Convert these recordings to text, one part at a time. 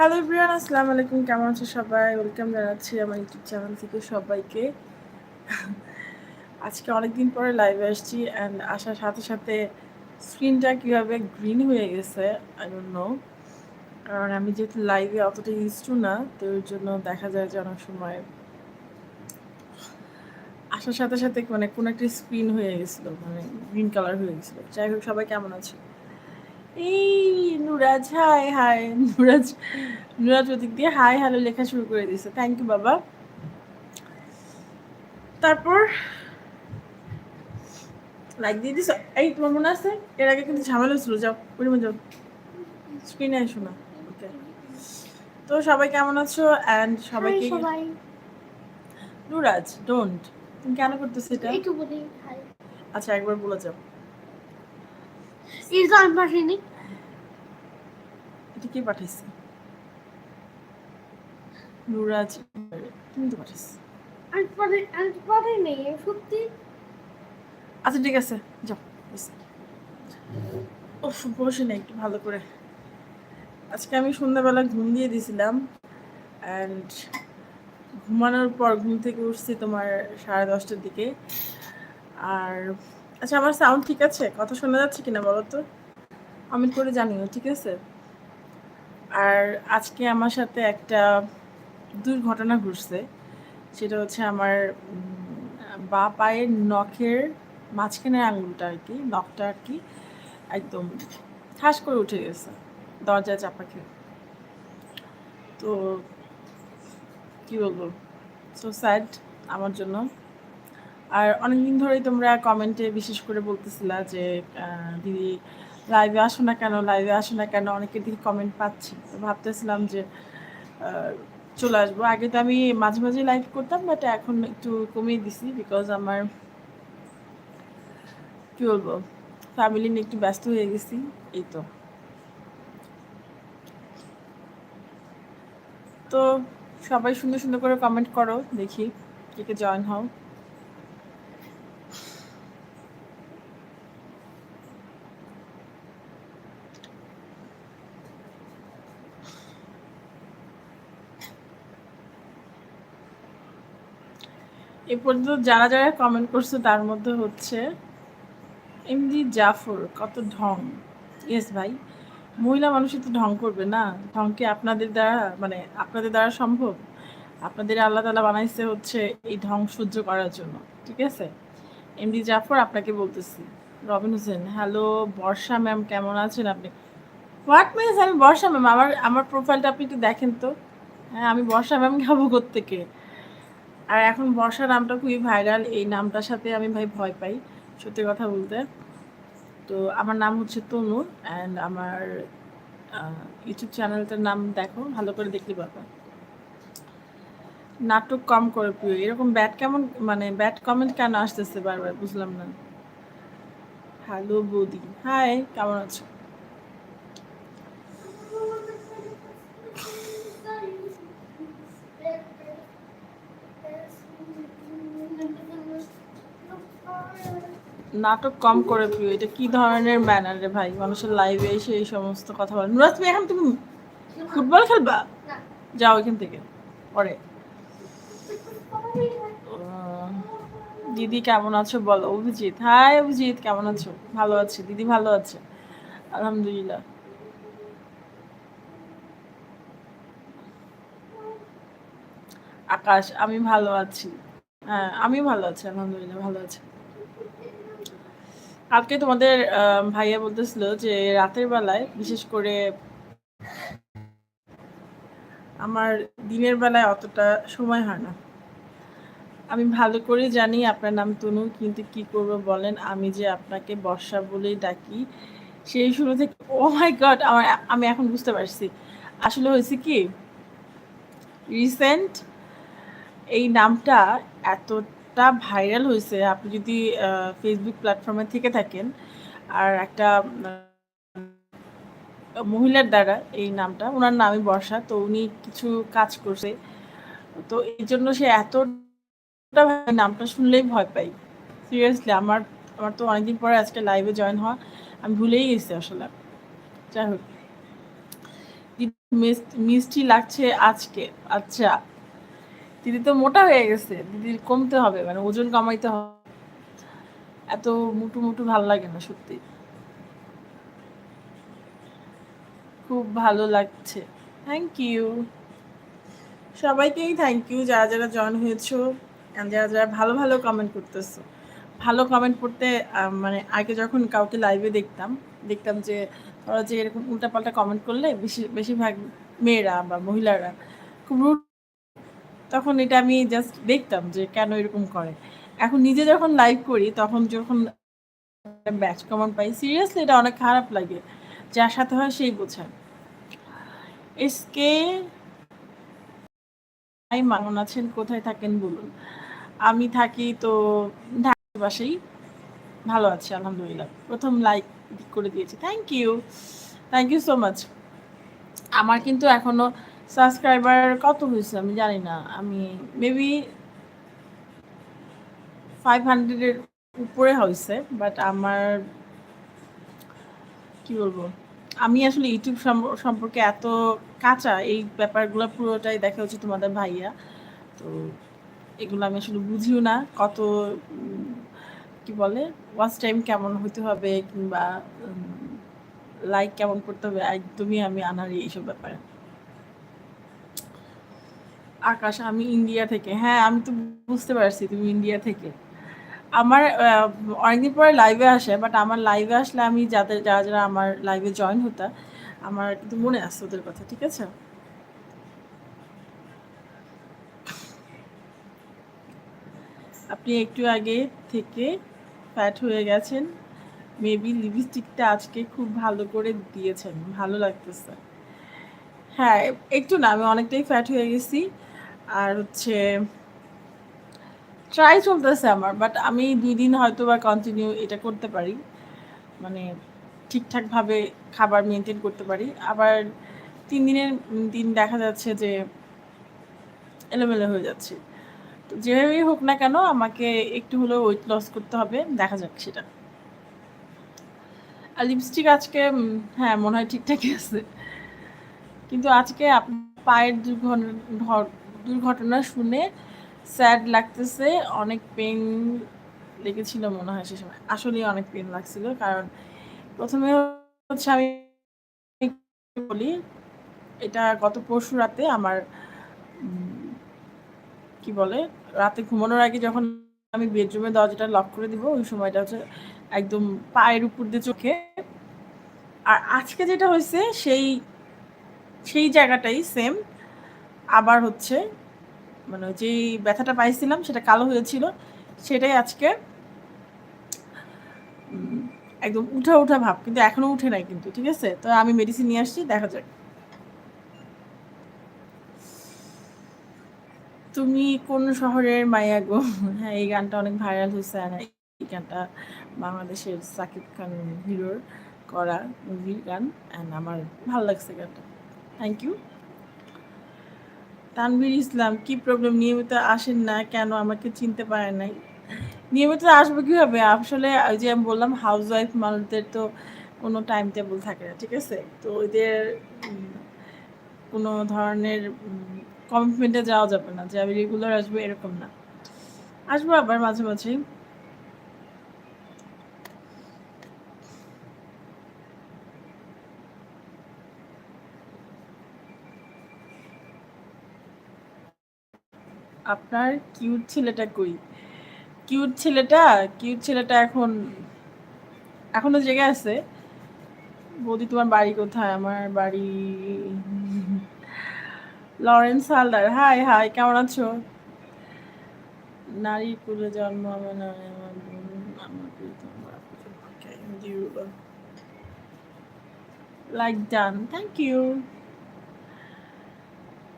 Hello Brian আসসালামু আলাইকুম, কেমন আছো সবাই? ওয়েলকাম জানাচ্ছি আমার ইউটিউব চ্যানেল থেকে সবাইকে। আজকে অনেকদিন পরে লাইভে আসছি অ্যান্ড আসার সাথে সাথে স্ক্রিনটা কীভাবে গ্রিন হয়ে গেছে আই ডোন্ট নো কারণ আমি যেহেতু লাইভে অতটা ইউজ টু না, তো এর জন্য দেখা যায় যে অনেক সময় আসার সাথে সাথে মানে কোনো একটা স্ক্রিন হয়ে গেছিল মানে গ্রিন কালার হয়ে গেছিল। যাই হোক, সবাই কেমন আছে? এই নুরাজ হাই হাই নুরাজ নুরাজ ওদিক দিয়ে হাই হ্যালো লেখা শুরু করে দিয়েছে। থ্যাংক ইউ বাবা। তারপর লাইক দিয়ে দিস এই তোমার মনে আছে? এর আগে কিন্তু ঝামেলা ছিল যাও পরিমাণ যাও। স্ক্রিনে এসো না। ওকে তো সবাই কেমন আছো? অ্যান্ড সবাইকে সবাই। নুরাজ ডোন্ট তুমি কেন করতেছো এটা? আচ্ছা একবার বলে যাও। পাঠিনি এটা কে পাঠাইছে? নুরাজ তুমি তো পাঠাইছো। আমি আমি সত্যি। আচ্ছা ঠিক আছে যাও বসে। উফ বসে না একটু ভালো করে। আজকে আমি সন্ধ্যাবেলা ঘুম দিয়ে দিয়েছিলাম অ্যান্ড ঘুমানোর পর ঘুম থেকে উঠছি তোমার সাড়ে দশটার দিকে। আর আচ্ছা আমার সাউন্ড ঠিক আছে? কথা শোনা যাচ্ছে কিনা বলো তো? কমেন্ট করে জানিও, ঠিক আছে? আর আজকে আমার সাথে একটা দুর্ঘটনা ঘটছে। সেটা হচ্ছে আমার বা পায়ের নখের মাঝখানের আঙুলটা আর কি, নখটা আর কি, একদম ঠাস করে উঠে গেছে দরজায় চাপা খেয়ে। তো, কি বলব? সো স্যাড আমার জন্য। আর অনেকদিন ধরেই তোমরা কমেন্টে বিশেষ করে বলতেছিলা যে দিদি লাইভে আসো না কেন লাইভে আসো না কেন, অনেকের দিকে কমেন্ট পাচ্ছি। তো ভাবতেছিলাম যে চলে আসব। আগে তো আমি মাঝে মাঝে লাইভ করতাম বাট এখন একটু কমিয়ে দিছি বিকজ আমার, কি বলব ফ্যামিলি নিয়ে একটু ব্যস্ত হয়ে গেছি, এই তো। তো সবাই সুন্দর সুন্দর করে কমেন্ট করো, দেখি কে কে জয়েন হও। এ পর্যন্ত যারা যারা কমেন্ট করছে তার মধ্যে হচ্ছে এমনি জাফর, কত ঢং। ইয়েস ভাই। মহিলা মানুষই তো ঢং করবে না। ঢং কি আপনাদের দ্বারা মানে আপনাদের দ্বারা সম্ভব? আপনাদের আল্লাহ তালা বানাইছে হচ্ছে এই ঢং সহ্য করার জন্য, ঠিক আছে? এমডি জাফর, আপনাকে বলতেছি। রবিন হোসেন হ্যালো বর্ষা ম্যাম, কেমন আছেন আপনি? হোয়াট মিনস আমি বর্ষা ম্যাম? আমার আমার প্রোফাইলটা আপনি একটু দেখেন তো। হ্যাঁ আমি বর্ষা ম্যাম খাব থেকে আর এখন বর্ষা নামটা খুবই ভাইরাল এই নামটার সাথে আমি ভাই ভয় পাই, সত্যি কথা বলতে। তো আমার নাম হচ্ছে তনু অ্যান্ড আমার ইউটিউব চ্যানেলটার নাম দেখো, ভালো করে দেখতে পাবে নাটক কম করে প্রিয়, এরকম ব্যাট কেমন মানে ব্যাট কমেন্ট কেন আসতেছে বারবার, বুঝলাম না। হ্যালো বৌদি। হাই কেমন আছো? নাটক কম করে প্রিয় এটা কি ধরনের ম্যানার রে ভাই? মানুষের লাইভে এসে এই সমস্ত কথা বলে। নুরাজ তুমি এখন তুমি ফুটবল খেলবা? যাও এখান থেকে, পরে। দিদি কেমন আছো বলো? অভিজিৎ। হাই অভিজিৎ, কেমন আছো? ভালো আছি। দিদি ভালো আছে? আলহামদুলিল্লাহ। আকাশ, আমি ভালো আছি। হ্যাঁ আমি ভালো আছি, আলহামদুলিল্লাহ, ভালো আছি। কালকে তোমাদের ভাইয়া বলতেছিল যে রাতের বেলায় বিশেষ করে আমার দিনের বেলায় অতটা সময় হয় না। আমি ভালো করে জানি আপনার নাম তনু, কিন্তু কি করব বলেন? আমি যে আপনাকে বর্ষা বলেই ডাকি, সেই শুরু থেকে, ও মাই গড, আমার, আমি এখন বুঝতে পারছি। আসলে হয়েছে কি, রিসেন্ট এই নামটা এতটা ভাইরাল হয়েছে। আপনি যদি ফেসবুক প্ল্যাটফর্মে থেকে থাকেন, আর একটা মহিলার দ্বারা এই নামটা, ওনার নামই বর্ষা, তো উনি কিছু কাজ করছে। তো এই জন্য সে এতটা নামটা শুনলেই ভয় পাই। সিরিয়াসলি আমার আমার তো অনেকদিন পরে আজকে লাইভে জয়েন হওয়া, আমি ভুলেই গেছি আসলে। যাই হোক। মিষ্টি লাগছে আজকে। আচ্ছা দিদি তো মোটা হয়ে গেছে, দিদির কমতে হবে মানে ওজন কমাইতে হবে। এত মুটু মুটু ভালো লাগে না সত্যি। খুব ভালো লাগছে। থ্যাংক ইউ সবাইকেই থ্যাংক ইউ যারা যারা জয়েন হয়েছো যারা যারা ভালো ভালো কমেন্ট করতেছো। ভালো কমেন্ট করতে মানে আগে যখন কাউকে লাইভে দেখতাম দেখতাম যে ওরা যে এরকম উল্টাপাল্টা কমেন্ট করলে বেশি, বেশিরভাগ মেয়েরা বা মহিলারা খুব rude তখন এটা আমি জাস্ট দেখতাম যে কেন এরকম করে। এখন নিজে যখন লাইভ করি, তখন যখন ব্যাচ কমেন্ট পাই সিরিয়াসলি এটা অনেক খারাপ লাগে। যার সাথে হয় সেই বোঝায়। এসকে ভাই মামন আছেন, কোথায় থাকেন বলুন? আমি থাকি তো ঢাকার পাশেই। ভালো আছি, আলহামদুলিল্লাহ। প্রথম লাইক করে দিয়েছি। Thank you thank you so much আমার কিন্তু এখনও সাবস্ক্রাইবার কত হয়েছে আমি জানি না। আমি মেবি ফাইভ হান্ড্রেডের উপরে হয়েছে বাট আমার কি বলব? আমি আসলে ইউটিউব সম্প- সম্পর্কে এত কাঁচা, এই ব্যাপারগুলো পুরোটাই দেখা হচ্ছে তোমাদের ভাইয়া। তো এগুলো আমি আসলে বুঝিও না, কত কি বলে ওয়াচ টাইম কেমন হতে হবে কিংবা লাইক কেমন করতে হবে, একদমই আমি আনারি এইসব ব্যাপারে। আকাশ, আমি ইন্ডিয়া থেকে। হ্যাঁ আমি তো বুঝতে পারছি তুমি ইন্ডিয়া থেকে। আমার অনেকদিন পরে লাইভে আসে বাট আমার লাইভে আসলে আমি যাদের, যারা যারা আমার লাইভে জয়েন হতা, আমার কিন্তু মনে আছে ওদের কথা, ঠিক আছে? আপনি একটু আগে থেকে ফ্যাট হয়ে গেছেন। মেবি লিপস্টিকটা আজকে খুব ভালো করে দিয়েছেন, ভালো লাগতেছে। হ্যাঁ একটু না, আমি অনেকটাই ফ্যাট হয়ে গেছি। আর হচ্ছে ট্রাই চলতেছে আমার বাট আমি দুই দিন হয়তো বা কন্টিনিউ এটা করতে পারি। মানে ঠিকঠাকভাবে খাবার মেনটেন করতে পারি। আবার তিন দিনের দিন দেখা যাচ্ছে যে এলোমেলো হয়ে যাচ্ছে। তো যেভাবেই হোক না কেন আমাকে একটু হলেও ওয়েট লস করতে হবে, দেখা যাক সেটা। আর লিপস্টিক আজকে হ্যাঁ মনে হয় ঠিকঠাকই আছে। কিন্তু আজকে আপনার পায়ের দুর্ঘটনা দুর্ঘটনা শুনে স্যাড লাগতেছে, অনেক পেন লেগেছিল মনে হয় সে সময়। আসলেই অনেক পেন লাগছিল, কারণ প্রথমে হচ্ছে আমি বলি, এটা গত পরশু রাতে আমার কি বলে, রাতে ঘুমানোর আগে যখন আমি বেডরুমে দরজাটা লক করে দিব, ওই সময়টা হচ্ছে একদম পায়ের উপর দিয়ে চোখে। আর আজকে যেটা হয়েছে, সেই সেই জায়গাটাই সেম আবার হচ্ছে মানে যেই ব্যথাটা পাইছিলাম, সেটা কালো হয়েছিল। সেটাই আজকে একদম উঠা উঠা ভাব, কিন্তু এখনও উঠে নাই কিন্তু, ঠিক আছে? তো আমি মেডিসিন নিয়ে আসছি, দেখা যাক। তুমি কোন শহরের মায়া গো? হ্যাঁ এই গানটা অনেক ভাইরাল হয়েছে এই গানটা বাংলাদেশের সাকিব খান হিরোর করা মুভির গান অ্যান্ড আমার ভালো লাগছে গানটা। থ্যাংক ইউ তানভীর ইসলাম, কি প্রবলেম নিয়মিত আসেন না কেন? আমাকে চিনতে পারে নাই। নিয়মিত আসবে কীভাবে? আসলে ওই যে আমি বললাম হাউস ওয়াইফ মানুষদের তো কোনো টাইম টেবল থাকে না, ঠিক আছে? তো ওদের কোনো ধরনের কমিটমেন্টে যাওয়া যাবে না যে আমি রেগুলার আসব এরকম না। আসব আবার মাঝে মাঝে। আপনার কিউট ছেলেটা কই? কিউট ছেলেটা? কিউট ছেলেটা এখন, এখনও জেগে আছে। বৌদি, তোমার বাড়ি কোথায়? আমার বাড়ি লরেন্স হালদার। হাই হাই কেমন আছো? নারী কুলে জন্ম, আমার নামে আমার like done, thank you.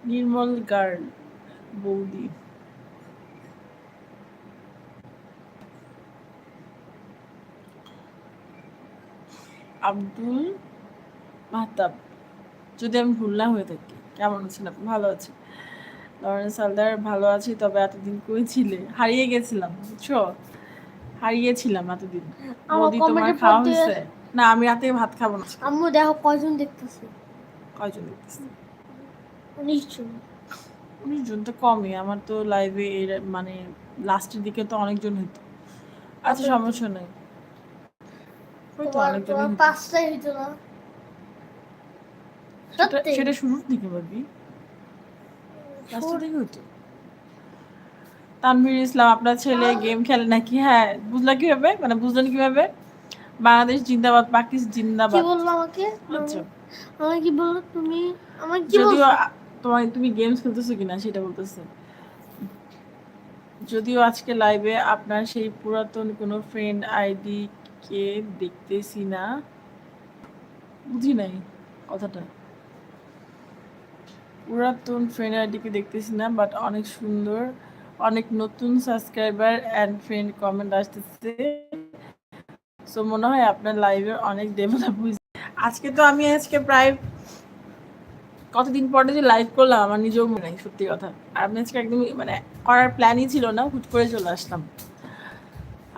Nirmal girl. বৌদি। আব্দুল মাহতাব যদি আমি ভুল না হয়ে থাকি কেমন আছেন আপনি? ভালো আছি লরেন্স হালদার ভালো আছি তবে এতদিন কই ছিলে? হারিয়ে গেছিলাম বুঝছ? হারিয়েছিলাম এতদিন। মোদি তোমার খাওয়া হয়েছে? না আমি রাতে ভাত খাব না। আম্মু দেখো কয়জন দেখতেছে। কয়জন দেখতেছি? উনিশ জন উনিশ জন তো কমই আমার তো লাইভে এর মানে লাস্টের দিকে তো অনেকজন হতো আচ্ছা সমস্যা নেই। পাঁচটাই হইতো না? সেটা শুরুর দিকে ভাবি? তানভীর ইসলাম আপনার ছেলে গেম খেলে নাকি? হ্যাঁ বুঝলা কীভাবে? মানে বুঝলেন কীভাবে? বাংলাদেশ জিন্দাবাদ পাকিস্তান কি জিন্দাবাদ বলল আমাকে? আচ্ছা। আমাকে কি বলল তুমি? আমাকে কি বলছো? তোমার তুমি গেমস খেলতেছো কিনা সেটা বলতেছে। যদিও আজকে লাইভে আপনার সেই পুরাতন কোনো ফ্রেন্ড আইডি কে দেখতেছি না। বুঝি নাই কথাটা। পুরাতন ফ্রেন্ড আইডি কে দেখতেছি না বাট অনেক সুন্দর, অনেক নতুন সাবস্ক্রাইবার অ্যান্ড ফ্রেন্ড কমেন্ট আসতেছে। সো মনে হয় আপনার লাইভের অনেক ডেভেলপ হয়েছে। আজকে তো আমি আজকে প্রায় কতদিন পরে যে লাইভ করলাম, আমার নিজেও মনে নাই, সত্যি কথা। আর আমি আজকে একদমই মানে করার প্ল্যানই ছিল না, হুট করে চলে আসলাম।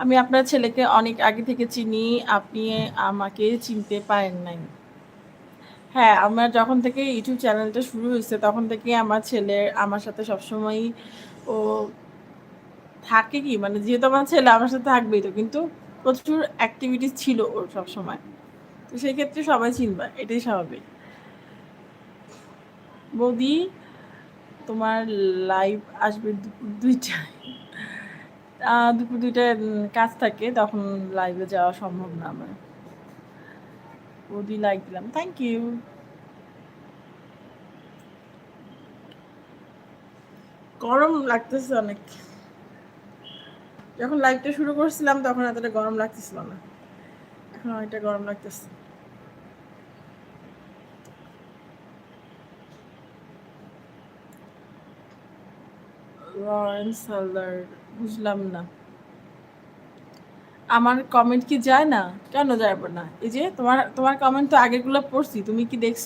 আমি আপনার ছেলেকে অনেক আগে থেকে চিনি, আপনি আমাকে চিনতে পারেন নাই। হ্যাঁ আমার যখন থেকে ইউটিউব চ্যানেলটা শুরু হয়েছে, তখন থেকে আমার ছেলে আমার সাথে সবসময়ই ও থাকে কি মানে যেহেতু আমার ছেলে আমার সাথে থাকবেই তো, কিন্তু প্রচুর অ্যাক্টিভিটিস ছিল ওর সবসময়। তো সেই ক্ষেত্রে সবাই চিনবা, এটাই স্বাভাবিক। বৌদি, তোমার লাইভ আসবে দুপুর দুইটায়। দুপুর দুইটায় কাজ থাকে, তখন লাইভে যাওয়া সম্ভব না আমার। বৌদি লাইক দিলাম থ্যাংক ইউ গরম লাগতেছে অনেক। যখন লাইভটা শুরু করছিলাম, তখন এতটা গরম লাগতেছিল না। এখন অনেকটা গরম লাগতেছে। লরেন্স হালদার বুঝলাম না। আমার কমেন্ট কি যায় না? কেন যাবে না? এই যে তোমার তোমার কমেন্ট তো আগেরগুলো পড়ছি, তুমি কি দেখছ?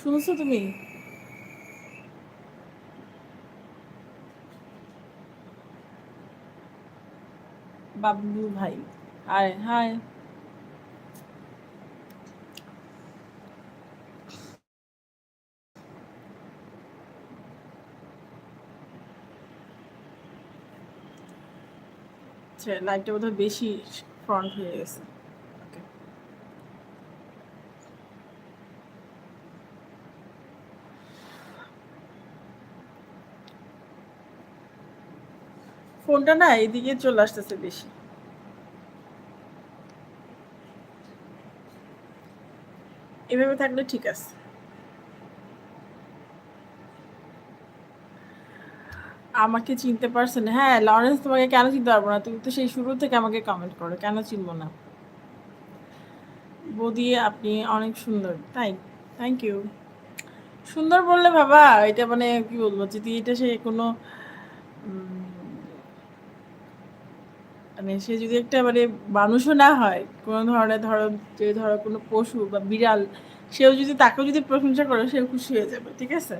শুনছো তুমি? বাবলু ভাই হাই হাই আচ্ছা লাইটটা বোধহয় বেশি ফ্রন্ট হয়ে গেছে। ফোনটা না এদিকে চলে আসতেছে বেশি। এভাবে থাকলে ঠিক আছে। আমাকে চিনতে পারছেন হ্যাঁ লরেন্স তোমাকে কেন চিনতে পারব না? তুমি তো সেই শুরু থেকে আমাকে কমেন্ট করো, কেন চিনবো না? বৌদি, আপনি অনেক সুন্দর, তাই? থ্যাংক ইউ সুন্দর বললে বাবা, এটা মানে কি বলব, যদি এটা সে কোনো মানে সে যদি একটা মানে মানুষও না হয়, কোনো ধরনের ধরো, যে ধরো কোনো পশু বা বিড়াল, সেও যদি, তাকেও যদি প্রশংসা করে, সেও খুশি হয়ে যাবে, ঠিক আছে?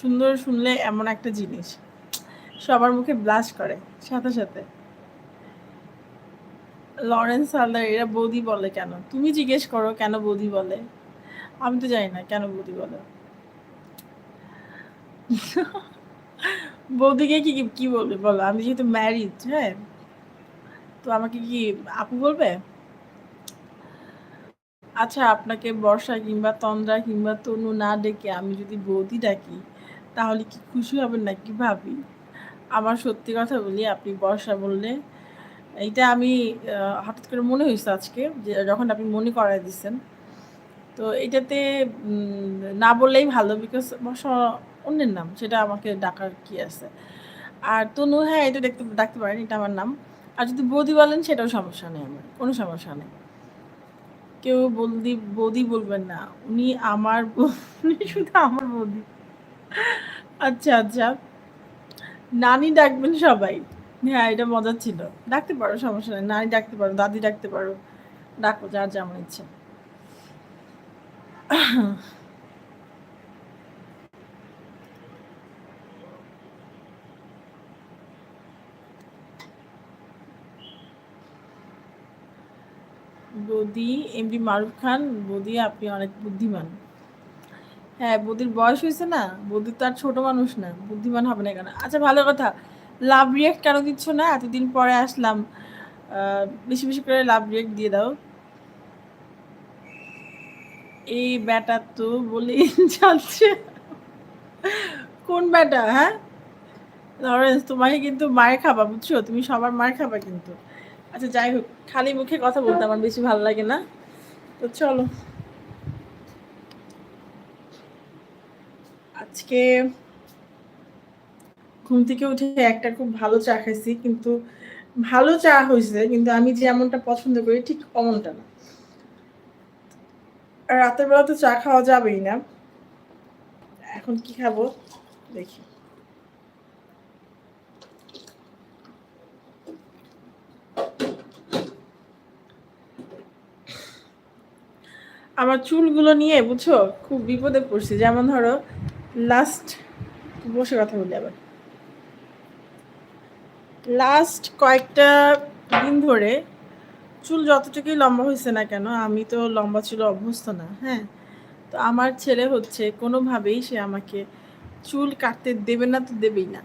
সুন্দর শুনলে এমন একটা জিনিস। সবার মুখে ব্লাশ করে, সাথে সাথে। লরেন্স হালদার এরা বৌদি বলে কেন? তুমি জিজ্ঞেস করো কেন বৌদি বলে? আমি তো জানি না কেন বৌদি বলে। বৌদিকে কি, কি- বলবে বলো? আমি যেহেতু ম্যারিড হ্যাঁ? তো আমাকে কি আপু বলবে? আচ্ছা আপনাকে বর্ষা কিংবা তন্দ্রা কিংবা তনু না ডেকে আমি যদি বৌদি ডাকি, তাহলে কি খুশি হবেন নাকি ভাবি? আমার সত্যি কথা বলি, আপনি বর্ষা বললে, এইটা আমি হঠাৎ করে মনে হয়েছে আজকে যে, যখন আপনি মনে করাই দিচ্ছেন তো এটাতে না বললেই ভালো বিকজ বর্ষা অন্যের নাম, সেটা আমাকে ডাকার কি আছে। আর তনু হ্যাঁ এটা দেখতে, ডাকতে পারেন, এটা আমার নাম। আর যদি বৌদি বলেন, সেটাও সমস্যা নেই আমার, কোনো সমস্যা নেই। কেউ বৌদি বৌদি বলবেন না, উনি আমার শুধু আমার বৌদি। আচ্ছা আচ্ছা। নানি ডাকবেন সবাই। হ্যাঁ এটা মজার ছিল। ডাকতে পারো, সমস্যা নেই। নানি ডাকতে পারো, দাদি ডাকতে পারো। ডাকো, যার যেমন ইচ্ছা। বদি, এমডি মারুফ খান। বদি, আপনি অনেক বুদ্ধিমান। হ্যাঁ বৌদির বয়স হয়েছে না? বৌদি তো আর ছোট মানুষ না, বুদ্ধিমান হবে না কেন? আচ্ছা ভালো কথা। লাভ রিয়েক্ট কেন দিচ্ছ না? এতদিন পরে আসলাম। বেশি বেশি করে লাভ রিয়েক্ট দিয়ে দাও। এই ব্যাটা তো বলেই যাচ্ছে। কোন ব্যাটা হ্যাঁ? লরেন্স তোমাকে কিন্তু মায়ের খাবা, বুঝছ? তুমি সবার মায়ের খাবা কিন্তু। আচ্ছা যাই হোক, খালি মুখে কথা বলতে আমার বেশি ভালো লাগে না। তো চলো। আজকে ঘুম থেকে উঠে একটা খুব ভালো চা খাইছি, কিন্তু ভালো চা হয়েছে কিন্তু আমি যেমনটা পছন্দ করি ঠিক অমনটা না। রাতের বেলা তো চা খাওয়া যাবেই না। এখন কি খাব? দেখি। আমার চুলগুলো নিয়ে, বুঝছ? খুব বিপদে পড়ছি। যেমন ধরো লাস্ট বসে কথা বলি আবার। লাস্ট কয়েকটা দিন ধরে চুল যতটুকুই লম্বা হয়েছে না কেন, আমি তো লম্বা ছিল অভ্যস্ত না হ্যাঁ? তো আমার ছেলে হচ্ছে, কোনোভাবেই সে আমাকে চুল কাটতে দেবে না তো দেবেই না।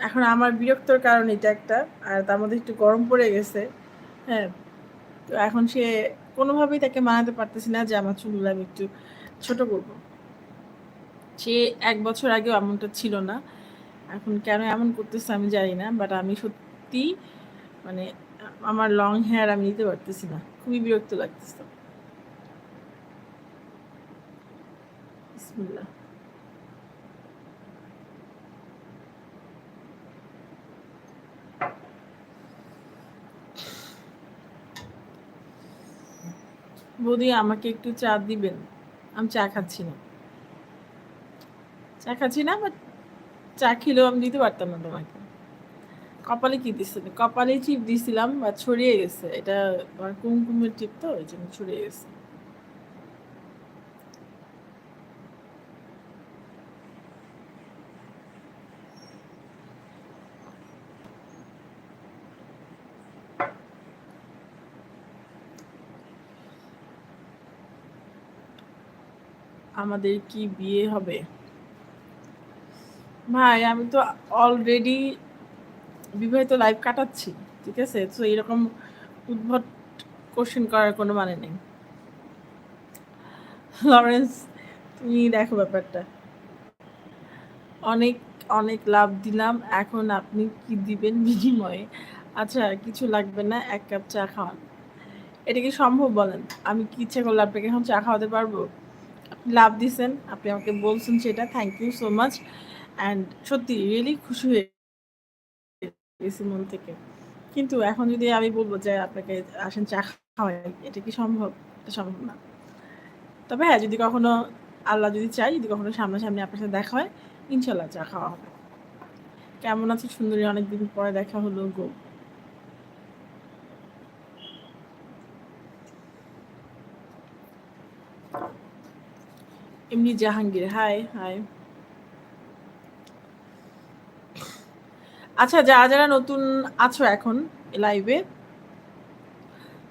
এখন আমার বিরক্তর কারণ এটা একটা, আর তার মধ্যে একটু গরম পড়ে গেছে হ্যাঁ? তো এখন সে কোনোভাবেই তাকে মানাতে পারতেছি না যে আমার চুলগুলো আমি একটু ছোটো করব। সে এক বছর আগেও এমনটা ছিল না। এখন কেন এমন করতেছে আমি জানি না বাট আমি সত্যি মানে আমার লং হেয়ার আমি নিতে পারতেছি না। খুবই বিরক্ত লাগতেছে। বৌদি, আমাকে একটু চা দিবেন? আমি চা খাচ্ছি না। চা খাচ্ছি না বাট চা খেলেও আমি দিতে পারতাম না তোমাকে। কপালে কি দিছিল কপালে চিপ দিছিলাম বা ছড়িয়ে গেছে। এটা আমার কুমকুমের টিপ তো, ওই জন্য ছড়িয়ে গেছে। আমাদের কি বিয়ে হবে? ভাই, আমি তো অলরেডি বিবাহিত লাইফ কাটাচ্ছি, ঠিক আছে? তো এরকম উদ্ভট কোশ্চেন করার কোনো মানে নেই। লরেন্স তুমি দেখো ব্যাপারটা। অনেক অনেক লাভ দিলাম, এখন আপনি কি দিবেন বিনিময়ে? আচ্ছা কিছু লাগবে না, এক কাপ চা খাওয়ান। এটা কি সম্ভব বলেন? আমি কি ইচ্ছা করলে আপনাকে এখন চা খাওয়াতে পারব? আপনি লাভ দিছেন, আপনি আমাকে বলছেন সেটা thank you so much and সত্যি রিয়েলি খুশি হয়ে গেছি মন থেকে। কিন্তু এখন যদি আমি বলব যে আপনাকে আসেন চা খাওয়াই, এটা কি সম্ভব? এটা সম্ভব না। তবে হ্যাঁ যদি কখনো আল্লাহ যদি চাই যদি কখনো সামনাসামনি আপনার সাথে দেখা হয়, ইনশাল্লাহ চা খাওয়া হবে। কেমন আছে সুন্দরী? অনেকদিন পরে দেখা হলো গো। এমনি জাহাঙ্গীর হাই হাই আচ্ছা যারা যারা নতুন আছো এখন লাইভে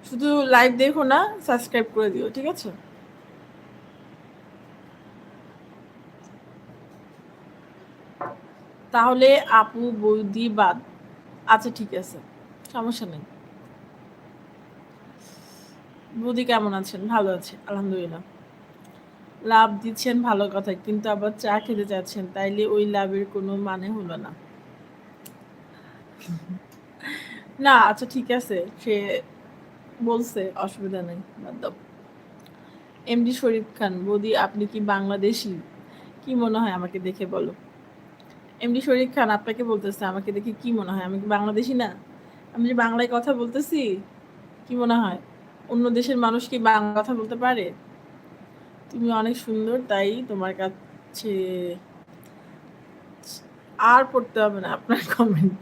শুধু লাইভ দেখো না সাবস্ক্রাইব করে দিও, ঠিক আছে? তাহলে আপু, বৌদি, বাদ আচ্ছা ঠিক আছে, সমস্যা নেই। বৌদি কেমন আছেন? ভালো আছে, আলহামদুলিল্লাহ। লাভ দিচ্ছেন ভালো কথা, কিন্তু আবার চা খেতে চাচ্ছেন তাইলে ওই লাভের কোনো মানে হলো না। না আচ্ছা ঠিক আছে। সে বলছে, অসুবিধা নেই, বাদ এমডি শরীফ খান, বৌদি, আপনি কি বাংলাদেশি? কি মনে হয় আমাকে দেখে বলো? এমডি শরীফ খান, আপনাকে বলতেছে, আমাকে দেখে কি মনে হয়? আমি কি বাংলাদেশি না? আমি যে বাংলায় কথা বলতেছি, কি মনে হয়? অন্য দেশের মানুষ কি বাংলা কথা বলতে পারে? তুমি অনেক সুন্দর, তাই তোমার কাছে আর পড়তে হবে না, আপনার কমেন্ট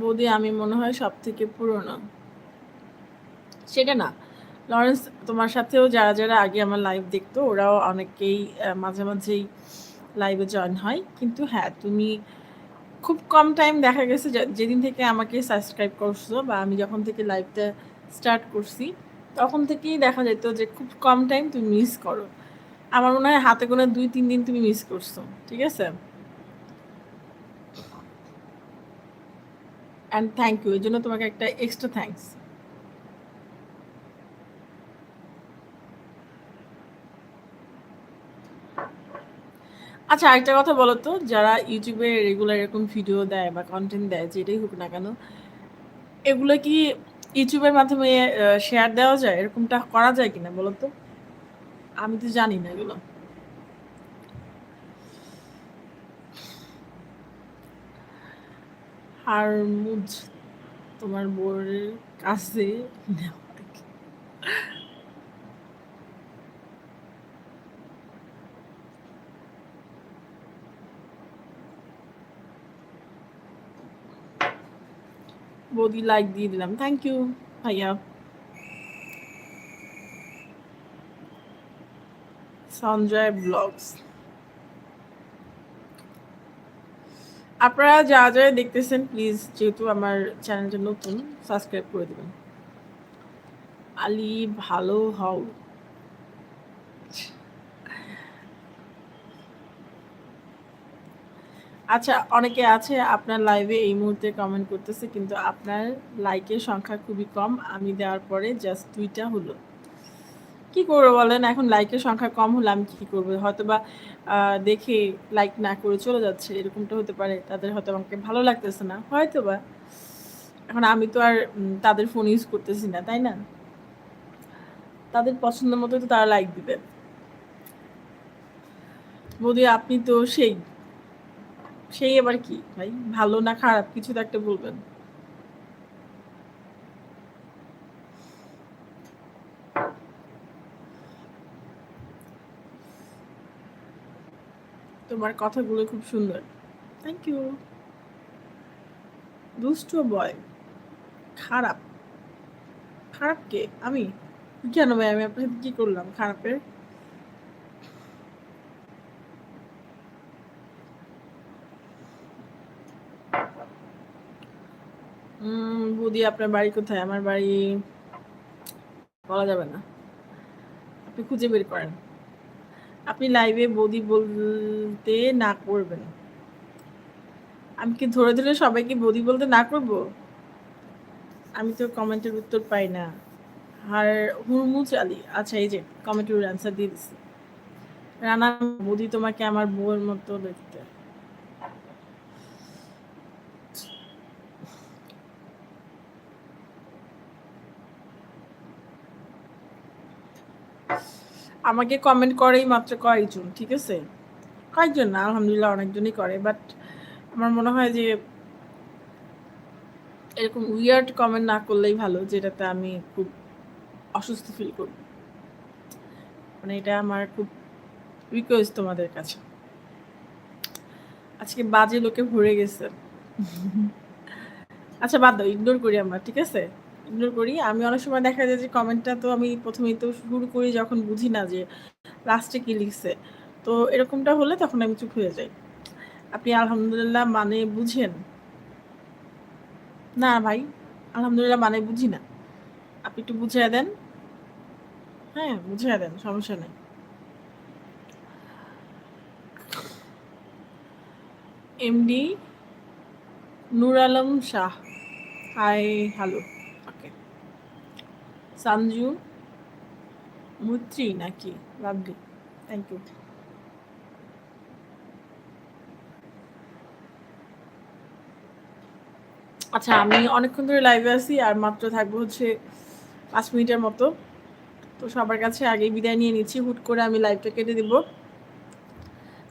বৌদি আমি মনে হয় সব থেকে পুরনো। সেটা না। লরেন্স, তোমার সাথেও যারা যারা আগে আমার লাইভ দেখতো, ওরাও অনেকেই মাঝে মাঝেই লাইভে জয়েন হয়। কিন্তু হ্যাঁ তুমি খুব কম টাইম দেখা গেছে যেদিন থেকে আমাকে সাবস্ক্রাইব করছ বা আমি যখন থেকে লাইভটা স্টার্ট করছি, তখন থেকেই দেখা যেত যে, খুব কম টাইম তুমি মিস করো। আমার মনে হয় হাতে গোনা দুই, তিন দিন তুমি মিস করছ, ঠিক আছে? অ্যান্ড থ্যাংক ইউ এর জন্য তোমাকে একটা এক্সট্রা থ্যাঙ্কস আচ্ছা আরেকটা কথা বলো তো, যারা ইউটিউবে রেগুলার এরকম ভিডিও দেয় বা কন্টেন্ট দেয়, যেটাই হোক না কেন, এগুলো কি ইউটিউবের মাধ্যমে শেয়ার দেওয়া যায়? এরকমটা করা যায় কিনা বলো তো? আমি তো জানি না এগুলো। আর মুজ তোমার বোরের কাছে বৌদি লাইক দিয়ে দিলাম। থ্যাংক ইউ ভাইয়া। সঞ্জয় ব্লগস। আপনারা যা যা দেখতেছেন প্লিজ যেহেতু আমার চ্যানেলটা নতুন সাবস্ক্রাইব করে দেবেন। আলি ভালো হও। আচ্ছা অনেকে আছে, আপনার লাইভে এই মুহূর্তে কমেন্ট করতেছে, কিন্তু আপনার লাইকের সংখ্যা খুবই কম। আমি দেওয়ার পরে জাস্ট দুইটা হলো। কি করব বলেন? এখন লাইকের সংখ্যা কম হলে আমি কি করব? হয়তো বা দেখে লাইক না করে চলে যাচ্ছে। এরকমটা হতে পারে। তাদের হয়তো আমাকে ভালো লাগতেছে না। হয়তো বা এখন আমি তো আর তাদের ফোন ইউজ করতেছি না, তাই না? তাদের পছন্দ মতো তো তারা লাইক দিবে। বৌদি, আপনি তো সেই সেই এবার কি? ভাই, ভালো না খারাপ? কিছু তো একটা বলবেন। তোমার কথাগুলো খুব সুন্দর। থ্যাংক ইউ দুষ্ট বয় খারাপ। খারাপ কে? আমি? কেন ভাই? আমি আপনার সাথে কি করলাম? খারাপের? বৌদি, আপনার বাড়ি কোথায়? আমার বাড়ি বলা যাবে না। আপনি খুঁজে বের করেন। আপনি লাইভে বৌদি বলতে না করবেন। আমি কি ধরে ধরে সবাইকে বৌদি বলতে না করব? আমি তো কমেন্টের উত্তর পাই না। আর হুরমুজ আলী আচ্ছা এই যে কমেন্টের অ্যান্সার দিয়ে দিচ্ছি রানা, বৌদি তোমাকে আমার বউয়ের মতো দেখতে। আমাকে কমেন্ট করেই মাত্র কয়েকজন, ঠিক আছে? কয়েকজন না, আলহামদুলিল্লাহ অনেকজনই করে বাট আমার মনে হয় যে এরকম উইয়ার্ড কমেন্ট না করলেই ভালো, যেটাতে আমি খুব অসুস্থ ফিল করব মানে এটা আমার খুব রিকোয়েস্ট তোমাদের কাছে। আজকে বাজে লোকে ভরে গেছে। আচ্ছা বাদ দাও ইগনোর করি আমরা, ঠিক আছে? ইগনোর করি। আমি অনেক সময় দেখা যায় যে কমেন্টটা তো আমি প্রথমেই তো শুরু করি যখন বুঝি না যে লাস্টে কি লিখছে। তো এরকমটা হলে তখন আমি চুপ হয়ে যাই। আপনি আলহামদুলিল্লাহ মানে বুঝেন? না ভাই, আলহামদুলিল্লাহ মানে বুঝি না। আপনি একটু বুঝিয়ে দেন। হ্যাঁ বুঝিয়ে দেন, সমস্যা নেই। MD Noor Alam Shah hi hello Sanju Maitri নাকি? লাভলি থ্যাংক ইউ আচ্ছা আমি অনেকক্ষণ ধরে লাইভে আছি আর মাত্র থাকব হচ্ছে পাঁচ মিনিটের মতো। তো সবার কাছে আগেই বিদায় নিয়ে নিচ্ছি। হুট করে আমি লাইভটা কেটে দিব।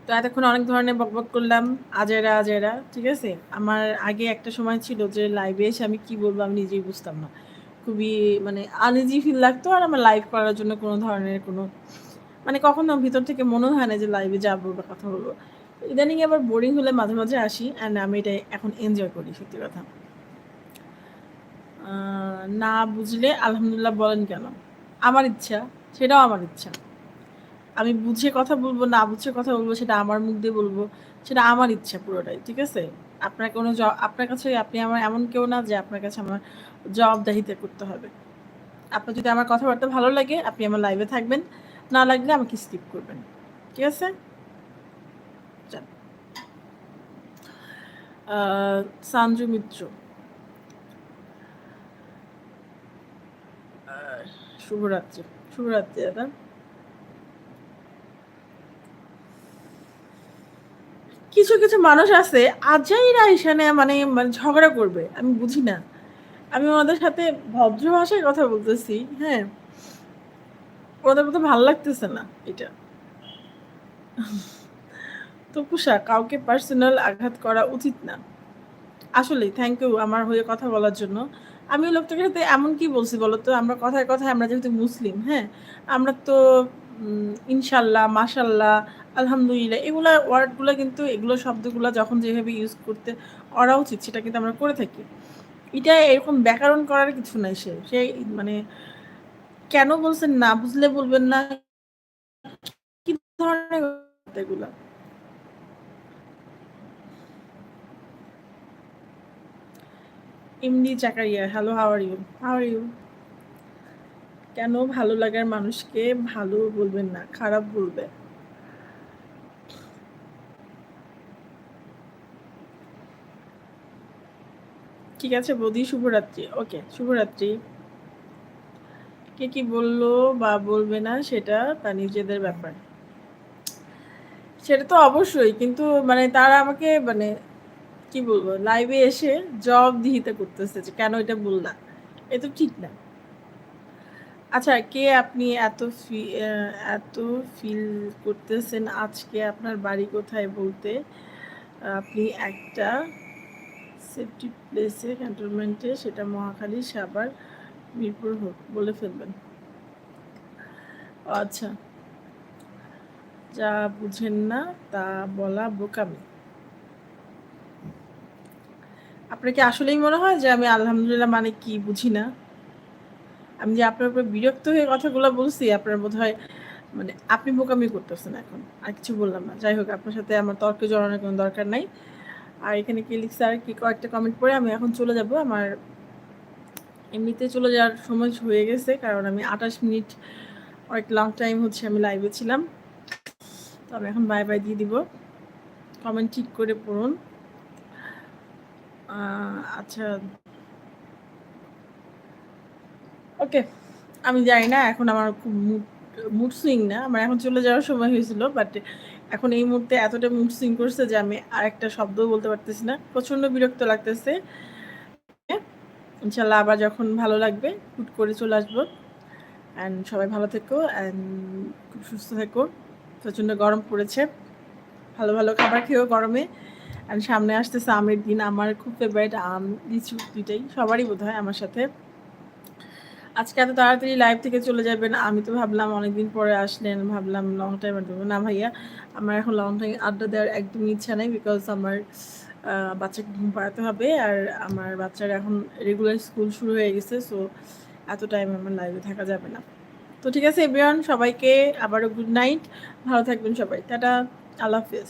তো এতক্ষণ অনেক ধরনের বকবক করলাম। আজেরা আজেরা ঠিক আছে? আমার আগে একটা সময় ছিল যে লাইভে এসে আমি কি বলব আমি নিজেই বুঝতাম না। খুবই মানে আনইজি ফিল লাগতো আর আমার লাইভ করার জন্য কোনো ধরনের কোনো মানে কখনো ভিতর থেকে মনে হয় না যে লাইভে যাব বা কথা বলব। ইদানিং আবার বোরিং হলে মাঝে মাঝে আসি অ্যান্ড আমি এটা এখন এনজয় করি সত্যি কথা। না বুঝলে আলহামদুলিল্লাহ বলেন কেন? আমার ইচ্ছা, সেটাও আমার ইচ্ছা। আমি বুঝে কথা বলব, না বুঝে কথা বলব, সেটা আমার মুখ দিয়ে বলব, সেটা আমার ইচ্ছা পুরোটাই, ঠিক আছে? আপনার কোনো জব আপনার কাছে আপনি আমার এমন কেউ না যে আপনার কাছে আমার জবাবদাহিতা করতে হবে। আপনার যদি আমার কথাবার্তা ভালো লাগে, আপনি আমার লাইভে থাকবেন। না লাগলে আমাকে স্কিপ করবেন। ঠিক আছে? সানজু মিত্র। শুভরাত্রি। শুভরাত্রি, দাদা। কিছু কিছু মানুষ আছে, আজাইরা এখানে মানে মানে ঝগড়া করবে, আমি বুঝি না। আমি ওনাদের সাথে ভদ্র ভাষায় কথা বলতেছি হ্যাঁ। ওদের মতো ভালো লাগতেছে না এটা। তো পুষা কাউকে পার্সোনাল আঘাত করা উচিত না। আসলে থ্যাংক ইউ আমার হয়ে কথা বলার জন্য। আমি লোকটাকে সাথে এমন কি বলছি বলো তো? আমরা কথায় কথায়, আমরা যেহেতু মুসলিম হ্যাঁ। আমরা তো ইনশাল্লাহ, মাশাল্লাহ আলহামদুলিল্লাহ, এগুলা ওয়ার্ডগুলো কিন্তু এগুলো শব্দগুলো যখন যেভাবে ইউজ করতে করা উচিত, সেটা কিন্তু আমরা করে থাকি। এটা এরকম ব্যাকরণ করার কিছু নাই সে। মানে কেন বলছেন না বুঝলে বলবেন না। কি ধরনের এগুলা? এমনি Chakaria hello how you how you কেন ভালো লাগার মানুষকে ভালো বলবেন না, খারাপ বলবে? ঠিক আছে বৌদি, শুভরাত্রি। ওকে শুভরাত্রি। কে কি বলল বা বলবে না সেটা তার নিজেদের ব্যাপার। সেটা তো অবশ্যই, কিন্তু মানে তারা আমাকে মানে কি বলব লাইভে এসে জবাবদিহিতা করতেছে যে কেন এটা বললা এ তো ঠিক না। আচ্ছা কে আপনি এত ফি- এত ফিল করতেছেন আজকে আপনার বাড়ি কোথায় বলতে? আপনি একটা সেফটি প্লেসে ক্যান্টনমেন্টে সেটা মহাখালী সাবার মিরপুর হোক, বলে ফেলবেন। আচ্ছা যা বুঝেন না তা বলা বোকামি। আপনার কি আসলেই মনে হয় যে আমি আলহামদুলিল্লাহ মানে কি বুঝি না? আমি যে আপনার উপর বিরক্ত হয়ে কথাগুলো বলছি, আপনার বোধ হয় মানে আপনি বোকামি করতেছেন এখন। আর কিছু বললাম না। যাই হোক, আপনার সাথে আমার তর্কে জড়ানোর কোনো দরকার নাই। আর এখানে কি লিখছে আর কি কয়েকটা কমেন্ট পরে আমি এখন চলে যাব। আমার এমনিতে চলে যাওয়ার সময় হয়ে গেছে, কারণ আমি আঠাশ মিনিট অনেক লং টাইম হচ্ছে আমি লাইভে ছিলাম। তো আমি এখন বাই বাই দিয়ে দিব। কমেন্ট ঠিক করে পড়ুন। আচ্ছা। ওকে আমি জানি না, এখন আমার খুব মুড মুড সুইং না আমার এখন চলে যাওয়ার সময় হয়েছিল বাট এখন এই মুহূর্তে এতটা মুড সুইং করছে যে আমি আর একটা শব্দও বলতে পারতেছি না। প্রচণ্ড বিরক্ত লাগতেছে। ইনশাল্লাহ আবার যখন ভালো লাগবে, হুট করে চলে আসব। অ্যান্ড সবাই ভালো থেকো অ্যান্ড খুব সুস্থ থেকো। প্রচণ্ড গরম পড়েছে। ভালো ভালো খাবার খেয়েও গরমে। অ্যান্ড সামনে আসতেছে আমের দিন, আমার খুব ফেভারিট আম, লিচু দুইটাই, সবারই বোধ হয় আমার সাথে। আজকে এত তাড়াতাড়ি লাইভ থেকে চলে যাবেন, আমি তো ভাবলাম অনেকদিন পরে আসলেন, ভাবলাম লং টাইম আড্ডা। না ভাইয়া, আমার এখন লং টাইম আড্ডা দেওয়ার একদমই ইচ্ছা নেই বিকজ আমার বাচ্চাকে ঘুম পাড়াতে হবে আর আমার বাচ্চার এখন রেগুলার স্কুল শুরু হয়ে গেছে সো এত টাইম আমার লাইভে থাকা যাবে না। তো ঠিক আছে এভরিওয়ান সবাইকে আবারও গুড নাইট ভালো থাকবেন সবাই। টাটা, আল্লাহ হাফেজ।